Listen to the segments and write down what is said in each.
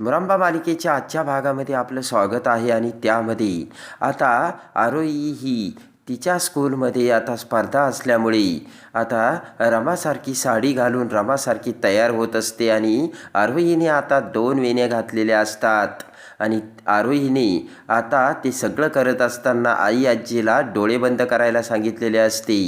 मुरंबा मालिकेच्या आजच्या भागामध्ये आपलं स्वागत आहे आणि त्यामध्ये आता आरोही ही तिच्या स्कूलमध्ये आता स्पर्धा असल्यामुळे आता रमासारखी साडी घालून रमासारखी तयार होत असते आणि आरोहीने आता दोन वेण्या घातलेल्या असतात. आणि आरोहीने आता ते सगळं करत असताना आई आजीला डोळे बंद करायला सांगितलेले असते.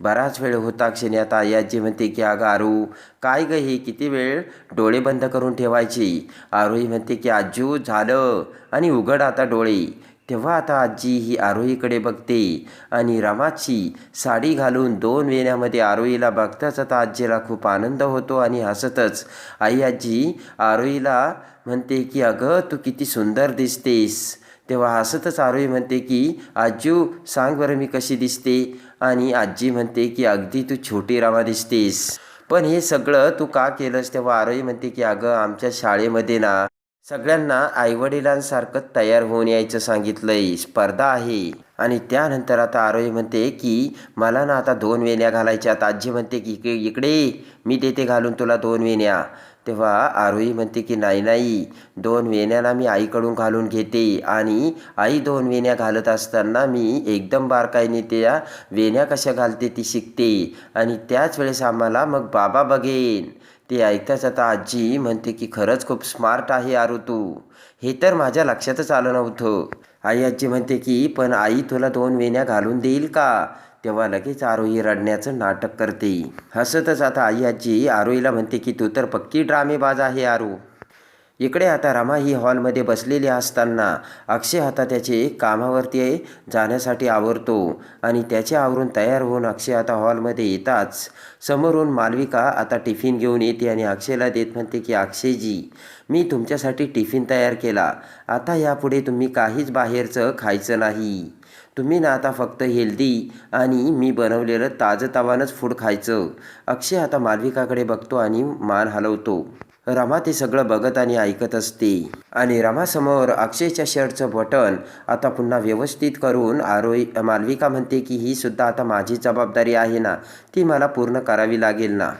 बराच वेळ होता क्षणी आता आई आजी म्हणते की अगं आरू काय ग हे? किती वेळ डोळे बंद करून ठेवायचे? आरोही म्हणते की आजू झालं आणि उघड आता डोळे. तेव्हा आता आजी ही आरोहीकडे बघते आणि रामाची साडी घालून दोन वेण्यामध्ये आरोहीला बघताच आता आजीला खूप आनंद होतो आणि हसतच. आई आजी आरोहीला म्हणते की अगं तू किती सुंदर दिसतेस. तेव्हा हसतच आरोही म्हणते की आजू सांग बरं मी कशी दिसते. आणि आजी म्हणते की अगदी तू छोटी रामा दिसतेस. पण हे सगळं तू का केलंस? तेव्हा आरोही म्हणते की अगं आमच्या शाळेमध्ये ना सगळ्यांना आईवडिलांसारखं तयार होऊन यायचं सांगितलंय. स्पर्धा आहे. आणि त्यानंतर आता आरोही म्हणते की मला ना आता दोन वेण्या घालायच्यात आजी म्हणते की इकडे इकडे मी देते घालून तुला दोन वेण्या. तेव्हा आरोही म्हणते की नाही नाही. दोन वेण्याला मी आईकडून घालून घेते. आणि आई दोन वेण्या घालत असताना मी एकदम बारकाईने त्या वेण्या कशा घालते ती शिकते. आणि त्याच वेळेस आम्हाला मग बाबा बघेन. ते ऐकताच आता आजी म्हणते की खरंच खूप स्मार्ट आहे आरू तू हे तर माझ्या लक्षातच आलं नव्हतं. आई आजी म्हणते की पण आई तुला दोन वेण्या घालून देईल का? तेव्हा लगेच आरोही रडण्याचं नाटक करते. हसतच आता आई आजी आरोहीला म्हणते की तू तर पक्की ड्रामेबाज आहे आरू. इकडे आता रमा ही हॉलमध्ये बसलेली असताना अक्षय आता त्याचे कामावरती जाण्यासाठी आवरतो आणि त्याचे आवरून तयार होऊन अक्षय आता हॉलमध्ये येताच. समोरून मालविका आता टिफिन घेऊन येते आणि अक्षयला देत म्हणते की अक्षयजी मी तुमच्यासाठी टिफिन तयार केला. आता यापुढे तुम्ही काहीच बाहेरचं खायचं नाही. तुम्ही ना आता फक्त हेल्दी आणि मी बनवलेलं ताजं तवानच फूड खायचं. अक्षय आता मालविकाकडे बघतो आणि मान हलवतो. रमा ते सगळं बघत आणि ऐकत असते. आणि रमासमोर अक्षयच्या शर्टचं बटन आता पुन्हा व्यवस्थित करून आरोही मालविका म्हणते की ही सुद्धा आता माझी जबाबदारी आहे ना ती मला पूर्ण करावी लागेल ना.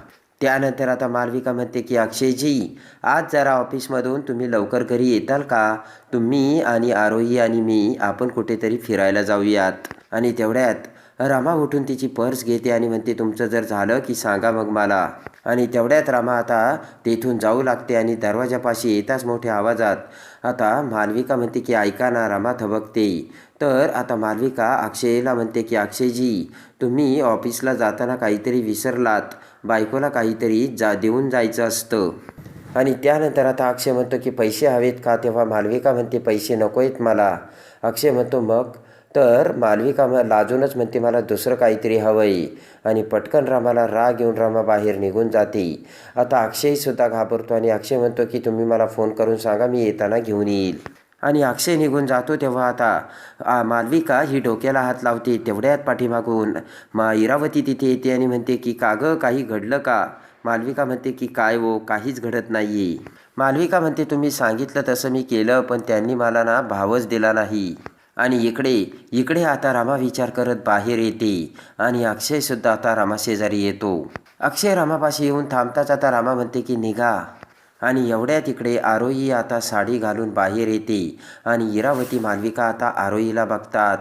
त्यानंतर आता मालविका म्हणते की अक्षयजी आज जरा ऑफिसमधून तुम्ही लवकर घरी येताल का? तुम्ही आणि आरोही आणि मी आपण कुठेतरी फिरायला जाऊयात. आणि तेवढ्यात रमा उठून तिची पर्स घेते आणि म्हणते तुमचं जर झालं की सांगा मग मला. आणि तेवढ्यात रामा आता तेथून जाऊ लागते आणि दरवाजापाशी येताच मोठ्या आवाजात आता मालविका म्हणते की ऐका ना रमा थबकते. तर आता मालविका अक्षयला म्हणते की अक्षयजी तुम्ही ऑफिसला जाताना काहीतरी विसरलात. बायकोला काहीतरी जा देऊन जायचं असतं. आणि त्यानंतर आता अक्षय म्हणतो की पैसे हवेत का? तेव्हा मालविका म्हणते पैसे नको आहेत मला. अक्षय म्हणतो मग तर मालविका म लाजूनच म्हणते मला दुसरं काहीतरी हवं आहे आणि पटकन रामाला राग येऊन रामा बाहेर निघून जाते. आता अक्षयसुद्धा घाबरतो आणि अक्षय म्हणतो की तुम्ही मला फोन करून सांगा मी येताना घेऊन येईल. आणि अक्षय निघून जातो तेव्हा आता मालविका ही डोक्याला हात लावते तेवढ्यात पाठीमागून मा इरावती तिथे येते आणि म्हणते की का गं काही घडलं का? मालविका म्हणते की काय वो काहीच घडत नाही आहे मालविका म्हणते तुम्ही सांगितलं तसं मी केलं पण त्यांनी मला ना भावच दिला नाही. आणि इकडे इकडे आता रामा विचार करत बाहेर येते आणि अक्षयसुद्धा आता रामा शेजारी येतो. अक्षय रामापाशी येऊन थांबताच आता रामा म्हणते की निघा. आणि एवढ्या तिकडे आरोही आता साडी घालून बाहेर येते आणि इरावती मालविका आता आरोहीला बघतात.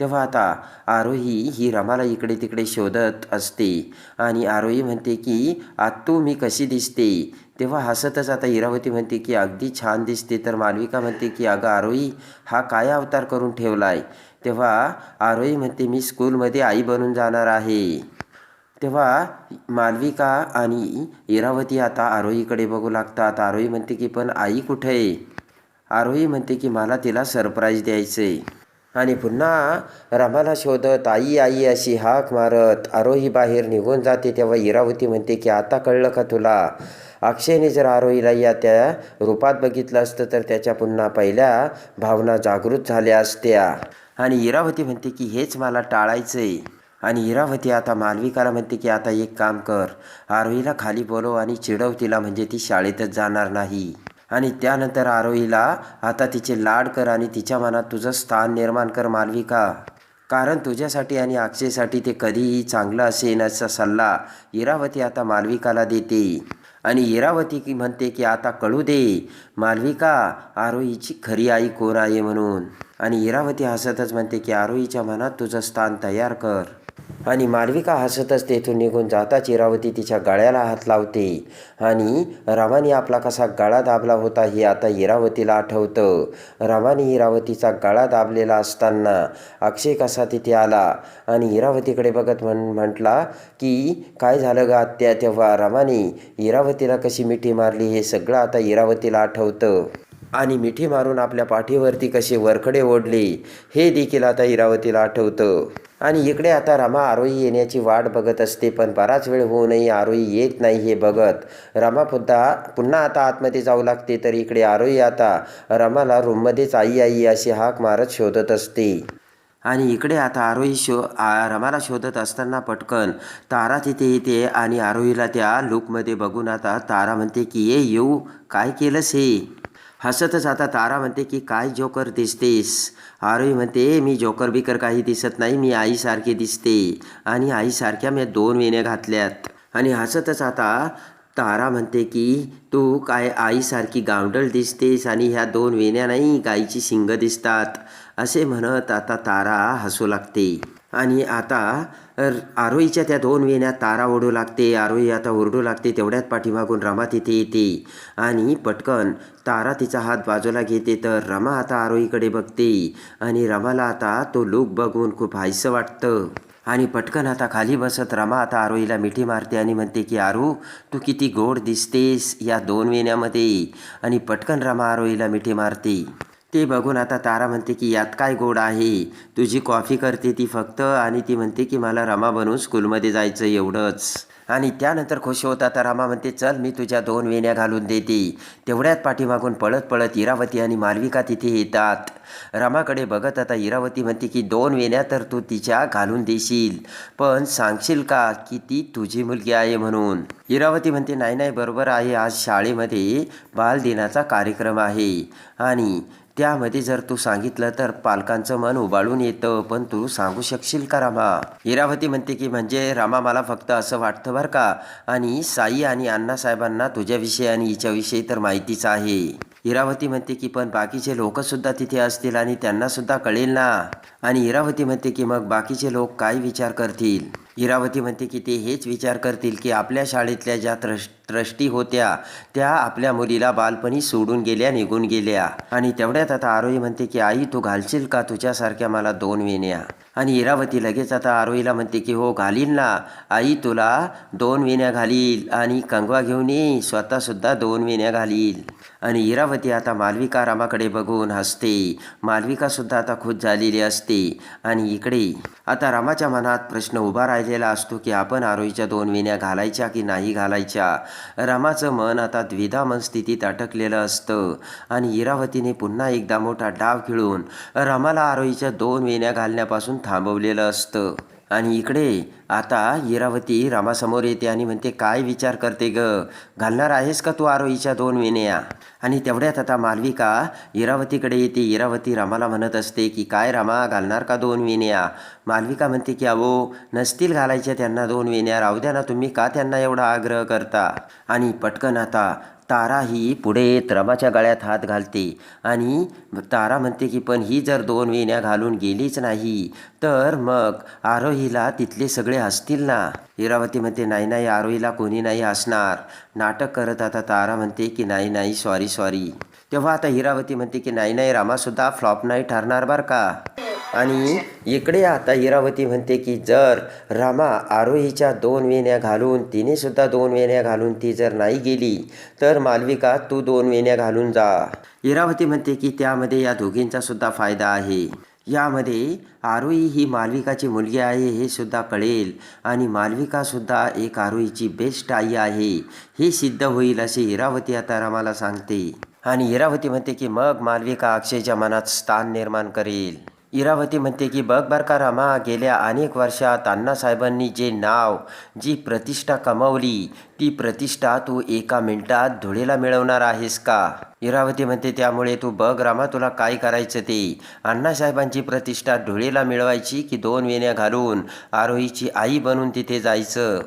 तेव्हा आता आरोही ही रमाला इकडे तिकडे शोधत असते आणि आरोही म्हणते की आत्तू मी कशी दिसते? तेव्हा हसतच आता इरावती म्हणते की अगदी छान दिसते. तर मालविका म्हणते की अगं आरोही हा काय अवतार करून ठेवला आहे तेव्हा आरोही म्हणते मी स्कूलमध्ये आई बनून जाणार आहे. तेव्हा मालविका आणि इरावती आता आरोहीकडे बघू लागतात. आरोही म्हणते की पण आई कुठे आहे? आरोही म्हणते की मला तिला सरप्राईज द्यायचं आहे आणि पुन्हा रमाला शोधत आई आई अशी हाक मारत. आरोही बाहेर निघून जाते. तेव्हा इरावती म्हणते की आता कळलं का तुला? अक्षयने जर आरोहीला या त्या रूपात बघितलं असतं तर त्याच्या पुन्हा पहिल्या भावना जागृत झाल्या असत्या. आणि इरावती म्हणते की हेच मला टाळायचं आहे आणि इरावती आता मालविकाला म्हणते की आता एक काम कर. आरोहीला खाली बोलव आणि चिडव तिला म्हणजे ती शाळेतच जाणार नाही. आणि त्यानंतर आरोहीला आता तिचे लाड कर आणि तिच्या मनात तुझं स्थान निर्माण कर मालविका कारण तुझ्यासाठी आणि अक्षयसाठी ते कधीही चांगलं असेन असा सल्ला इरावती आता मालविकाला देते. आणि इरावती की म्हणते की आता कळू दे मालविका आरोहीची खरी आई कोण आहे म्हणून? आणि इरावती हसतच म्हणते की आरोहीच्या मनात तुझं स्थान तयार कर. आणि मालविका हसतच तेथून निघून जाताच इरावती तिच्या गळ्याला हात लावते. आणि रामाने आपला कसा गळा दाबला होता हे आता इरावतीला आठवतं. रामाने इरावतीचा गळा दाबलेला असताना अक्षय कसा तिथे आला? आणि इरावतीकडे बघत म्हण म्हटला की काय झालं ग आत्या तेव्हा? रामाने इरावतीला कशी मिठी मारली हे सगळं आता इरावतीला आठवतं. आणि मिठी मारून आपल्या पाठीवरती कसे वरखडे ओढले हे देखील आता इरावतीला आठवतं. आणि इकडे आता रमा आरोही येण्याची वाट बघत असते पण बराच वेळ होऊनही आरोही येत नाही हे बघत. रमा पुन्हा पुन्हा आता आतमध्ये जाऊ लागते तर इकडे आरोही आता रमाला रूममध्येच आई आई अशी हाक मारत शोधत असते. आणि इकडे आता आरोही शो आ रमाला शोधत असताना पटकन तारा तिथे येते आणि आरोहीला त्या लुकमध्ये बघून आता तारा म्हणते की ये येऊ काय केलंस हे? हसतच आता तारा म्हणते की काय जोकर दिसतेस? आरोही म्हणते मी जोकर बिकर काही दिसत नाही मी आईसारखी दिसते. आणि आईसारख्या मी दोन वेण्या घातल्यात. आणि हसतच आता तारा म्हणते की तू काय आईसारखी गावडळ दिसतेस आणि ह्या दोन वेण्या नाही गाईची शिंग दिसतात. असे म्हणत आता तारा हसू लागते. आणि आता आरोईच्या आरोहीच्या त्या दोन वेण्या तारा ओढू लागते आरोही आता ओरडू लागते तेवढ्यात पाठीमागून रमा तिथे येते. आणि पटकन तारा तिचा हात बाजूला घेते तर रमा आता आरोहीकडे बघते. आणि रमाला आता तो लूक बघून खूप हायसं वाटतं. आणि पटकन आता खाली बसत रमा आता आरोहीला मिठी मारते आणि म्हणते की आरू तू किती गोड दिसतेस या दोन वेण्यामध्ये. आणि पटकन रमा आरोहीला मिठी मारते. ते बघून आता तारा म्हणते की यात काय गोड आहे? तुझी कॉफी करते ती फक्त आणि ती म्हणते की मला रमा बनवून स्कूलमध्ये जायचं एवढंच. आणि त्यानंतर खुश होता तर रमा म्हणते चल मी तुझ्या दोन वेण्या घालून देते. तेवढ्यात पाठीमागून पळत पळत इरावती आणि मालविका तिथे येतात. रमाकडे बघत आता इरावती म्हणते की दोन वेण्या तर तू तिच्या घालून देशील पण सांगशील का की ती तुझी मुलगी आहे म्हणून? इरावती म्हणते नाही नाही बरोबर आहे. आज शाळेमध्ये बालदिनाचा कार्यक्रम आहे. आणि त्यामध्ये जर तू सांगितलं तर पालकांचं मन उबाळून येतं पण तू सांगू शकशील का रामा? इरावती म्हणते की म्हणजे रामा मला फक्त असं वाटतं बरं का? आणि साई आणि अण्णासाहेबांना तुझ्याविषयी आणि हिच्याविषयी तर माहितीच आहे. इरावती म्हणते की पण बाकीचे लोकसुद्धा तिथे असतील आणि त्यांनासुद्धा कळेल ना? आणि इरावती म्हणते की मग बाकीचे लोक काय विचार करतील? इरावती म्हणते की ते हेच विचार करतील की आपल्या शाळेतल्या ज्या ट्रस्ट ट्रस्टी होत्या त्या आपल्या मुलीला बालपणी सोडून गेल्या निघून गेल्या. आणि तेवढ्यात आता आरोही म्हणते की आई तू घालशील का तुझ्यासारख्या मला दोन वेण्या? आणि इरावती लगेच आता आरोहीला म्हणते की हो घालील ना. आई तुला दोन वेण्या घालील आणि कंगवा घेऊन ये. स्वतःसुद्धा दोन वेण्या घालील. आणि इरावती आता मालविका रामाकडे बघून हसते. मालविकासुद्धा आता खुश झालेली असते. आणि इकडे आता रामाच्या मनात प्रश्न उभा राहिलेला असतो की आपण आरोहीच्या दोन वेण्या घालायच्या की नाही घालायच्या? रामाचं मन आता द्विधामन स्थितीत अटकलेलं असतं आणि इरावतीने पुन्हा एकदा मोठा डाव खेळून रामाला आरोहीच्या दोन वेण्या घालण्यापासून थांबवलेलं असतं. आणि इकडे आता इरावती रामासमोर येते आणि म्हणते काय विचार करते ग? घालणार आहेस का तू आरोहीच्या दोन विनया आणि तेवढ्यात आता मालविका इरावतीकडे येते. इरावती रामाला म्हणत असते की काय रामा घालणार का दोन विनया मालविका म्हणते की अहो नसतील घालायच्या त्यांना दोन विनया राहू द्या ना तुम्ही का त्यांना एवढा आग्रह करता? आणि पटकन आता तारा ही पुढे त्रबाच्या गळ्यात हात घालते. आणि तारा म्हणते की पण ही जर दोन वेण्या घालून गेलीच नाही तर मग आरोहीला तिथले सगळे हसतील ना? इरावती म्हणते नाही नाही आरोहीला कोणी नाही हसणार. नाटक करत आता तारा म्हणते की नाही नाही सॉरी सॉरी तेव्हा आता हिरावती म्हणते की नाही नाही रामासुद्धा फ्लॉप नाही ठरणार बरं का? आणि इकडे आता इरावती म्हणते की जर रामा आरोहीच्या दोन वेण्या घालून तिने सुद्धा दोन वेण्या घालून ती जर नाही गेली तर मालविका तू दोन वेण्या घालून जा. इरावती म्हणते की त्यामध्ये या दोघींचा सुद्धा फायदा आहे. यामध्ये आरोही ही मालविकाची मुलगी आहे हे सुद्धा कळेल. आणि मालविकासुद्धा एक आरोहीची बेस्ट आई आहे. हे सिद्ध होईल असे इरावती आता रामाला सांगते. आणि इरावती म्हणते की मग मालविका अक्षयच्या मनात स्थान निर्माण करेल. इरावती म्हणते की बघ बर का रमा गेल्या अनेक वर्षात अण्णासाहेबांनी जे नाव जी प्रतिष्ठा कमावली ती प्रतिष्ठा तू एका मिनिटात धुळीला मिळवणार आहेस का? इरावती म्हणते त्यामुळे तू बघ रामा तुला काय करायचं ते. अण्णासाहेबांची प्रतिष्ठा धुळीला मिळवायची की दोन वेण्या घालून आरोहीची आई बनून तिथे जायचं?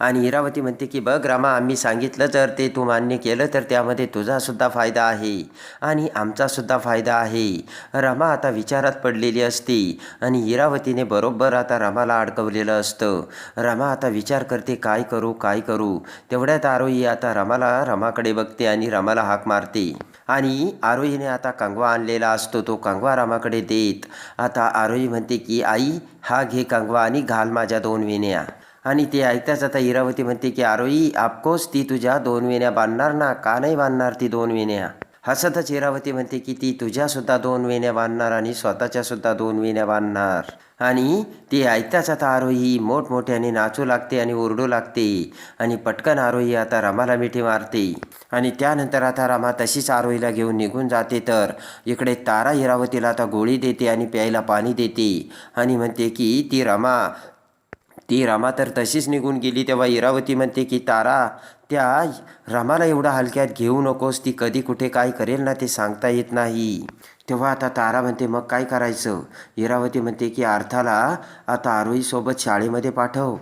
आणि इरावती म्हणते की बघ रामा आम्ही सांगितलं तर ते तू मान्य केलं तर त्यामध्ये तुझासुद्धा फायदा आहे आणि आमचासुद्धा फायदा आहे. रमा आता विचारात पडलेली असते आणि इरावतीने बरोबर आता रमाला अडकवलेलं असतं. रमा आता विचार करते काय करू काय करू? तेवढ्यात आरोही आता रमाला रमाकडे बघते आणि रमाला हाक मारते. आणि आरोहीने आता कांगवा आणलेला असतो तो कांगवा रामाकडे देत. आता आरोही म्हणते की आई हा घे कांगवा आणि घाल माझ्या दोन वेण्या. आणि ते ऐकताच आता इरावती म्हणते की आरोही आपकोस ती तुझ्या दोन वेण्या बांधणार ना? का नाही बांधणार ती दोन वेण्या? हसतच इरावती म्हणते की ती तुझ्यासुद्धा दोन वेण्या बांधणार आणि स्वतःच्यासुद्धा दोन वेण्या बांधणार. आणि ते ऐकताच आता आरोही मोठमोठ्याने नाचू लागते आणि ओरडू लागते. आणि पटकन आरोही आता रमाला मिठी मारते. आणि त्यानंतर आता रमा तशीच आरोहीला घेऊन निघून जाते तर इकडे तारा हिरावतीला आता गोळी देते आणि प्यायला पाणी देते. आणि म्हणते की ती रमा ती रमा तर तशीच निघून गेली तेव्हा इरावती म्हणते की तारा त्या रमाला एवढा हलक्यात घेऊ नकोस ती कधी कुठे काय करेल ना ते सांगता येत नाही. तेव्हा आता तारा म्हणते मग काय करायचं? इरावती म्हणते की अर्थाला आता आरोहीसोबत शाळेमध्ये पाठव.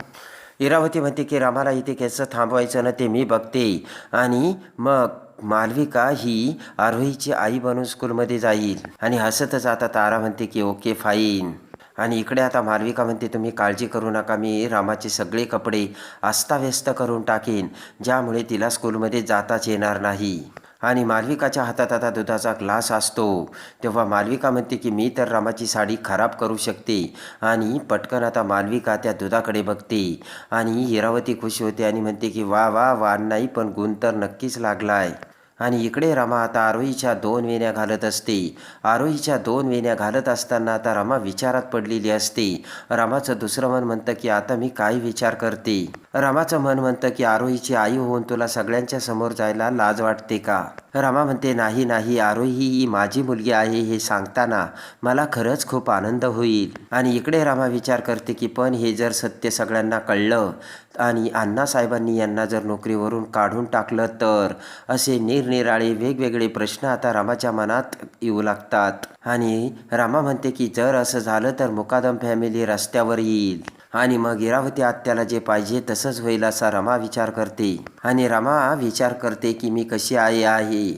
इरावती म्हणते की रमाला इथे कसं थांबवायचं ना ते मी बघते. आणि मग मालविका ही आरोहीची आई बनून स्कूलमध्ये जाईल. आणि हसतच आता तारा म्हणते की ओके फाईन आणि इकडे आता मालविका म्हणते तुम्ही काळजी करू नका मी रामाचे सगळे कपडे अस्ताव्यस्त करून टाकेन ज्यामुळे तिला स्कूलमध्ये जाताच येणार नाही. आणि मालविकाच्या हातात आता दुधाचा ग्लास असतो. तेव्हा मालविका म्हणते की मी तर रामाची साडी खराब करू शकते. आणि पटकन आता मालविका त्या दुधाकडे बघते. आणि हिरावती खुश होते आणि म्हणते की वा वा वा नाही पण गुण तर नक्कीच लागलाय. आणि इकडे रमा आता आरोहीच्या दोन वेण्या घालत असते. आरोहीच्या दोन वेण्या घालत असताना आता रमा विचारात पडलेली असते. रमाचं दुसरं मन म्हणतं की आता मी काय विचार करते? रमाचं मन म्हणतं की आरोहीची आई होऊन तुला सगळ्यांच्या समोर जायला लाज वाटते का? रमा म्हणते नाही नाही आरोही ही माझी मुलगी आहे हे सांगताना मला खरंच खूप आनंद होईल. आणि इकडे रमा विचार करते की पण हे जर सत्य सगळ्यांना कळलं आणि अण्णासाहेबांनी यांना जर नोकरीवरून काढून टाकलं तर असे निरनिराळे वेगवेगळे प्रश्न आता रामाच्या मनात येऊ लागतात. आणि रामा म्हणते की जर असं झालं तर मुकादम फॅमिली रस्त्यावर येईल. आणि मग इरावती आत्याला जे पाहिजे तसंच होईल असा रमा विचार करते. आणि रमा विचार करते की मी कशी आई आहे?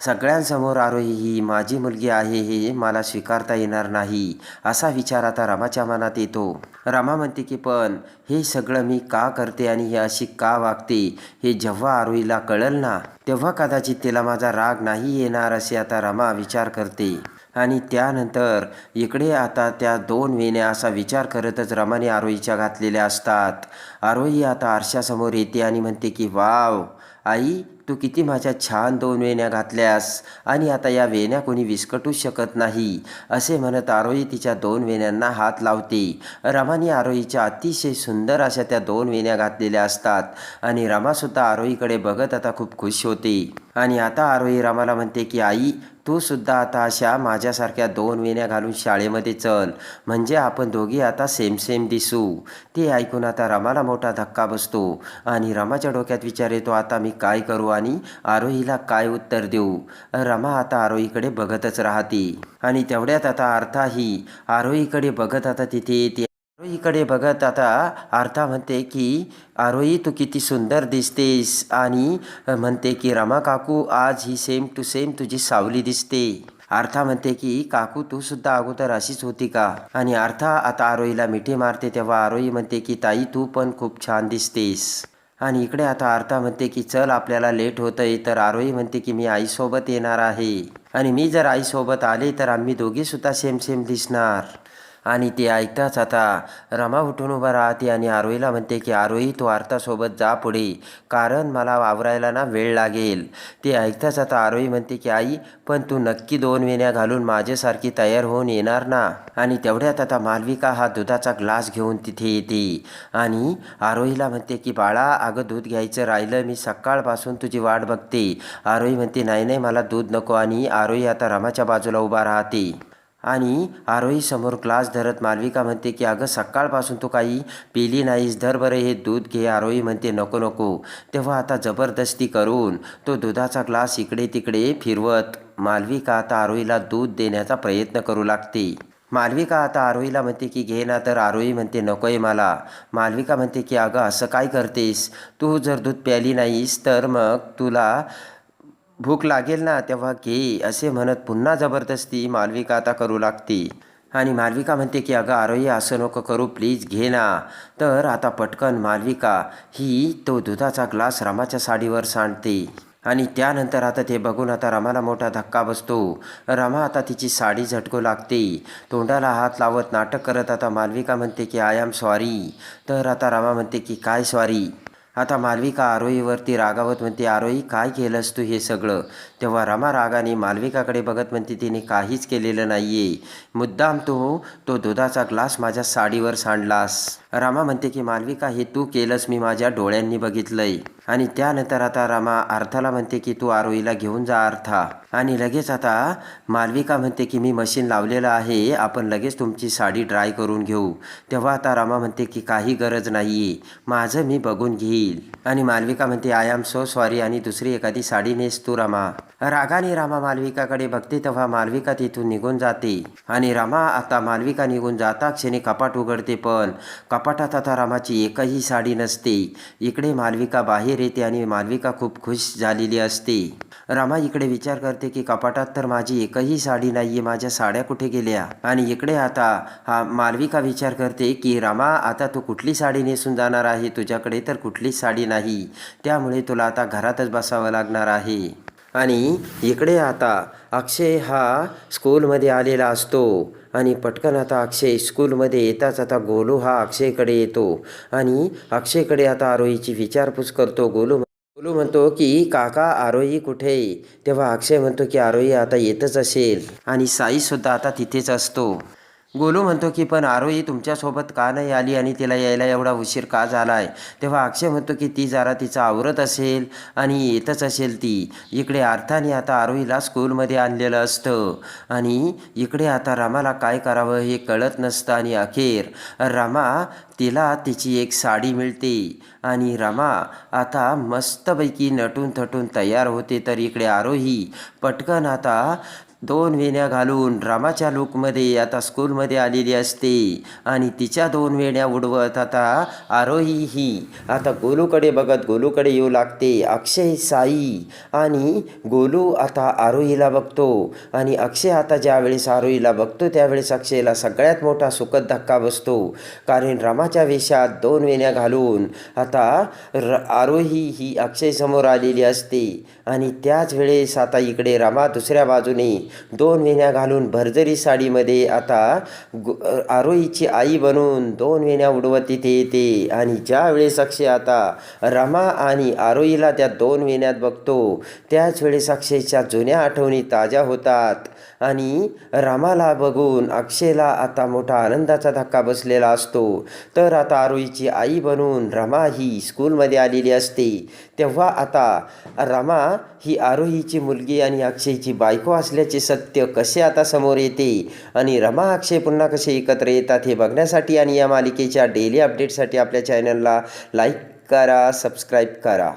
सगळ्यांसमोर आरोही ही माझी मुलगी आहे हे मला स्वीकारता येणार नाही असा विचार आता रमाच्या मनात येतो. रमा म्हणते की पण हे सगळं मी का करते आणि हे अशी का वागते? हे जेव्हा आरोहीला कळल ना तेव्हा कदाचित तिला माझा राग नाही येणार असे आता रमा विचार करते. आणि त्यानंतर इकडे आता त्या दोन वेण्या असा विचार करतच रमाने आरोहीच्या घातलेल्या असतात. आरोही आता आरशासमोर येते आणि म्हणते की वाव आई तू किती माझ्या छान दोन वेण्या घातल्यास आणि आता या वेण्या कोणी विस्कटूच शकत नाही असे म्हणत आरोही तिच्या दोन वेण्यांना हात लावते. रमाने आरोहीच्या अतिशय सुंदर अशा त्या दोन वेण्या घातलेल्या असतात आणि रमासुद्धा आरोहीकडे बघत आता खूप खुश होते. आणि आता आरोही रामाला म्हणते की आई तू सुद्धा आता अशा माझ्यासारख्या दोन वेण्या घालून शाळेमध्ये चल. म्हणजे आपण दोघी आता सेम सेम दिसू. ते ऐकून आता रमाला मोठा धक्का बसतो. आणि रमाच्या डोक्यात विचार येतो आता मी काय करू आणि आरोहीला काय उत्तर देऊ? रमा आता आरोहीकडे बघतच राहते. आणि तेवढ्यात आता अर्थाही आरोहीकडे बघत आता तिथे येते आरोहीकडे बघत आता आर्था म्हणते की आरोही तू किती सुंदर दिसतेस. आणि म्हणते की रमा काकू आज ही सेम टू सेम तुझी सावली दिसते. आर्था म्हणते की काकू तू सुद्धा अगोदर अशीच होती का? आणि आर्था आता आरोहीला मिठी मारते तेव्हा आरोही म्हणते की ताई तू पण खूप छान दिसतेस. आणि इकडे आता आर्था म्हणते की चल आपल्याला लेट होतंय. तर आरोही म्हणते की मी आईसोबत येणार आहे. आणि मी जर आईसोबत आले तर आम्ही दोघीसुद्धा सेम सेम दिसणार. आणि ते ऐकताच आता रमा उठून उभा राहते आणि आरोहीला म्हणते की आरोही तू आरतासोबत जा पुढे कारण मला वावरायला ना वेळ लागेल. ते ऐकताच आता आरोही म्हणते की आई पण तू नक्की दोन वेण्या घालून माझ्यासारखी तयार होऊन येणार ना? आणि तेवढ्यात आता मालविका हा दुधाचा ग्लास घेऊन तिथे येते. आणि आरोहीला म्हणते की बाळा अगं दूध घ्यायचं राहिलं मी सकाळपासून तुझी वाट बघते. आरोही म्हणते नाही नाही मला दूध नको. आणि आरोही आता रमाच्या बाजूला उभा राहते. आणि आरोहीसमोर ग्लास धरत मालविका म्हणते की अगं सकाळपासून तू काही पिली नाहीस धर बरं हे दूध घे. आरोही म्हणते नको नको. तेव्हा आता जबरदस्ती करून तो दुधाचा ग्लास इकडे तिकडे फिरवत मालविका आता आरोहीला दूध देण्याचा प्रयत्न करू लागते. मालविका आता आरोहीला म्हणते की घे ना. तर आरोही म्हणते नको आहे मला. मालविका म्हणते की अगं असं काय करतेस? तू जर दूध प्याली नाहीस तर मग तुला भूक लागेल ना तेव्हा घे असे म्हणत पुन्हा जबरदस्ती मालविका आता करू लागते. आणि मालविका म्हणते की अगं आरोही असं नको करू प्लीज घे ना. तर आता पटकन मालविका ही तो दुधाचा ग्लास रामाच्या साडीवर सांडते. आणि त्यानंतर आता ते बघून आता रमाला मोठा धक्का बसतो. रमा आता तिची साडी झटकू लागते. तोंडाला हात लावत नाटक करत आता मालविका म्हणते की आय एम सॉरी तर आता रमा म्हणते की काय सॉरी आता मालविका आरोहीवरती रागावत म्हणते आरोही काय केलंस तू हे सगळं? तेव्हा रमा रागाने मालविकाकडे बघत म्हणते तिने काहीच केलेलं नाहीये. मुद्दाम तो तो दुधाचा ग्लास माझ्या साडीवर सांडलास. रामा म्हणते की मालविका हे तू केलंस मी माझ्या डोळ्यांनी बघितलंय. आणि त्यानंतर आता रामा अर्थाला म्हणते की तू आरोहीला घेऊन जा अर्था. आणि लगेच आता मालविका म्हणते की मी मशीन लावलेलं आहे आपण लगेच तुमची साडी ड्राय करून घेऊ. तेव्हा आता रामा म्हणते की काही गरज नाही माझं मी बघून घेईल. आणि मालविका म्हणते आय एम सो सॉरी आणि दुसरी एखादी साडी नेस तू रामा. रागाने रामा मालविकाकडे बघते तेव्हा मालविका तिथून निघून जाते. आणि रामा आता मालविका निघून जाता क्षणी कपाट उघडते पण कपाटात आता रामाची एकही साडी नसते. इकडे मालविका बाहेर येते आणि मालविका खूप खुश झालेली असते. रामा इकडे विचार करते की कपाटात तर माझी एकही साडी नाहीये माझ्या साड्या कुठे गेल्या? आणि इकडे आता हा मालविका विचार करते की रामा आता तू कुठली साडी नेसून जाणार आहे? तुझ्याकडे तर कुठलीच साडी नाही. त्यामुळे तुला आता घरातच बसावं लागणार आहे. आणि इकडे आता अक्षय हा स्कूलमध्ये आलेला असतो. आणि पटकन आता अक्षय स्कूलमध्ये येताच आता गोलू हा अक्षयकडे येतो. आणि अक्षयकडे आता आरोहीची विचारपूस करतो गोलू. गोलू म्हणतो की काका आरोही कुठे तेव्हा अक्षय म्हणतो की आरोही आता येतच असेल. आणि साईसुद्धा आता तिथेच असतो. गोलू म्हणतो की पण आरोही तुमच्यासोबत का नाही आली आणि तिला यायला एवढा उशीर का झाला आहे तेव्हा अक्षय म्हणतो की ती जरा तिचं आवरत असेल आणि येतच असेल ती. इकडे अर्थाने आता आरोहीला स्कूलमध्ये आणलेलं असतं आणि इकडे आता रामाला काय करावं हे कळत नसतं आणि अखेर रमा तिला तिची एक साडी मिळते आणि रमा आता मस्तपैकी नटून थटून तयार होते. तर इकडे आरोही पटकन आता दोन वेण्या घालून रामाच्या लुकमध्ये आता स्कूलमध्ये आलेली असते. आणि तिच्या दोन वेण्या उडवत आता आरोही ही. आता गोलूकडे बघत गोलूकडे येऊ लागते अक्षय साई. आणि गोलू आता आरोहीला बघतो. आणि अक्षय आता ज्यावेळेस आरोहीला बघतो त्यावेळेस अक्षयला सगळ्यात मोठा सुखद धक्का बसतो. कारण रामाच्या वेशात दोन वेण्या घालून आता र आरोही ही अक्षयसमोर आलेली असते. आणि त्याच वेळेस आता इकडे रामा दुसऱ्या बाजूने दोन वेण्या घालून भरजरी साडीमध्ये आता गो आरोहीची आई बनून दोन वेण्या उडवत तिथे येते. आणि ज्यावेळेस अक्षय आता रमा आणि आरोहीला त्या दोन वेण्यात बघतो त्याच वेळेस अक्षयच्या जुन्या आठवणी ताज्या होतात. आणि रामाला बघून अक्षयला आता मोठा आनंदाचा धक्का बसलेला असतो. तर आता आरोहीची आई बनून रमा ही स्कूलमध्ये आलेली असते. तेव्हा आता रमा ही आरोहीची मुलगी आणि अक्षयची बायको असल्याचे सत्य कसे आता समोर येते? आणि रमा अक्षय पुन्हा कसे एकत्र येतात हे बघण्यासाठी आणि या मालिकेच्या डेली अपडेटसाठी आपल्या चॅनलला लाईक करा सबस्क्राईब करा.